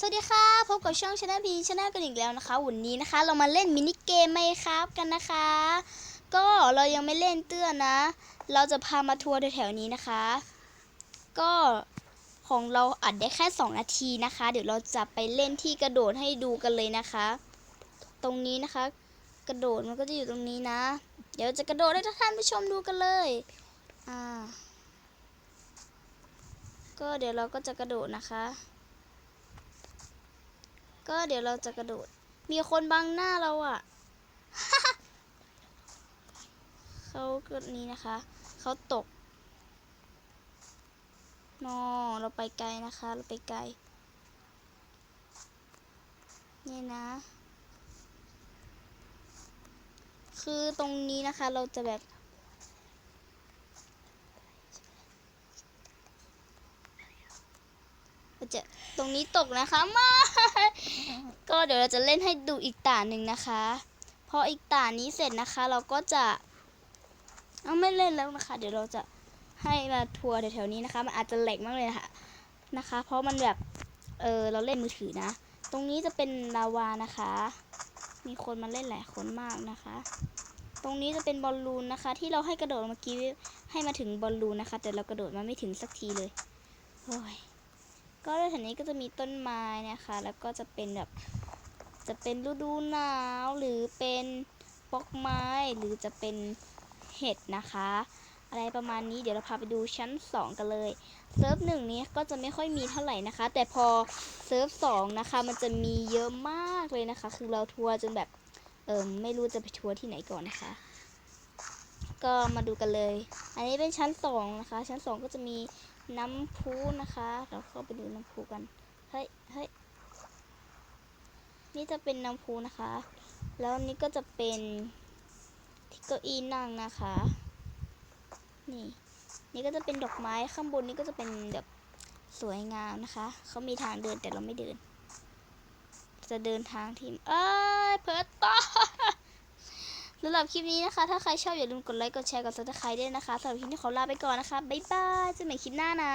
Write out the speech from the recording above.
สวัสดีค่ะพบกับช่องชนะพีชนะกันอีกแล้วนะคะ วันนี้นะคะ เรามาเล่นมินิเกมไหมครับกันนะคะ ก็เรายังไม่เล่นเตื้อนนะ เราจะพามาทัวร์แถวๆนี้นะคะ ก็ของเราอัดได้แค่ 2 นาทีนะคะ เดี๋ยวเราจะไปเล่นที่กระโดดให้ดูกันเลยนะคะ ตรงนี้นะคะ กระโดดมันก็จะอยู่ตรงนี้นะ เดี๋ยวจะกระโดดให้ท่านผู้ชมดูกันเลยอ่าก็เดี๋ยวเราก็จะกระโดดนะคะ ก็เดี๋ยวเราจะกระโดด มีคนบังหน้าเราอะ่ะเขาก็นี้นะคะ เขาตกนอเราไปไกลนะคะ เราไปไกล นี่นะ คือตรงนี้นะคะเราจะแบบเราจะตรงนี้ตกนะคะมา ก็เดี๋ยวเราจะเล่นให้ดูอีกตาหนึ่งนะคะ พออีกตานี้เสร็จนะคะ เราก็จะเอาไม่เล่นแล้วนะคะ เดี๋ยวเราจะให้มาทัวร์แถวๆนี้นะคะ มันอาจจะแหลกมากเลยนะคะนะคะ เพราะมันแบบเออเราเล่นมือถือนะ ตรงนี้จะเป็นลาวานะคะ มีคนมาเล่นหลายคนมากนะคะ ตรงนี้จะเป็นบอลลูนนะคะ ที่เราให้กระโดดเมื่อกี้ให้มาถึงบอลลูนนะคะ แต่เรากระโดดมาไม่ถึงสักทีเลยโอ้ย ก็ในแถวนี้ก็จะมีต้นไม้นะคะ แล้วก็จะเป็นแบบ จะเป็นฤดูหนาวหรือเป็นปอกไม้หรือจะเป็นเห็ดนะคะ อะไรประมาณนี้เดี๋ยวเราพาไปดูชั้น 2 กันเลยเซิร์ฟหนึ่งนี้ก็จะไม่ค่อยมีเท่าไหร่นะคะ แต่พอเซิร์ฟสองนะคะมันจะมีเยอะมากเลยนะคะ คือเราทัวร์จนแบบเออไม่รู้จะไปทัวร์ที่ไหนก่อนนะคะ ก็มาดูกันเลย อันนี้เป็นชั้น2นะคะ ชั้น2ก็จะมี น้ำพุนะคะ เราเข้าไปดูน้ำพุกัน เฮ้ยเฮ้ยนี่จะเป็นน้ำพุนะคะ แล้วนี่ก็จะเป็นที่เก้าอี้นั่งนะคะ นี่ นี่ก็จะเป็นดอกไม้ข้างบนนี่ก็จะเป็นแบบสวยงามนะคะ เขามีทางเดินแต่เราไม่เดิน จะเดินทางที่เอ้ย เพิร์ต่อ หรับคลิปนี้นะคะ ถ้าใครชอบอย่าลืมกดไลค์ กดแชร์ กดซับสไครต์ด้วยนะคะสำหรับคลิปนี้ขอลาไปก่อนนะคะ บ๊ายบายเจอกันใหม่คลิปหน้านะ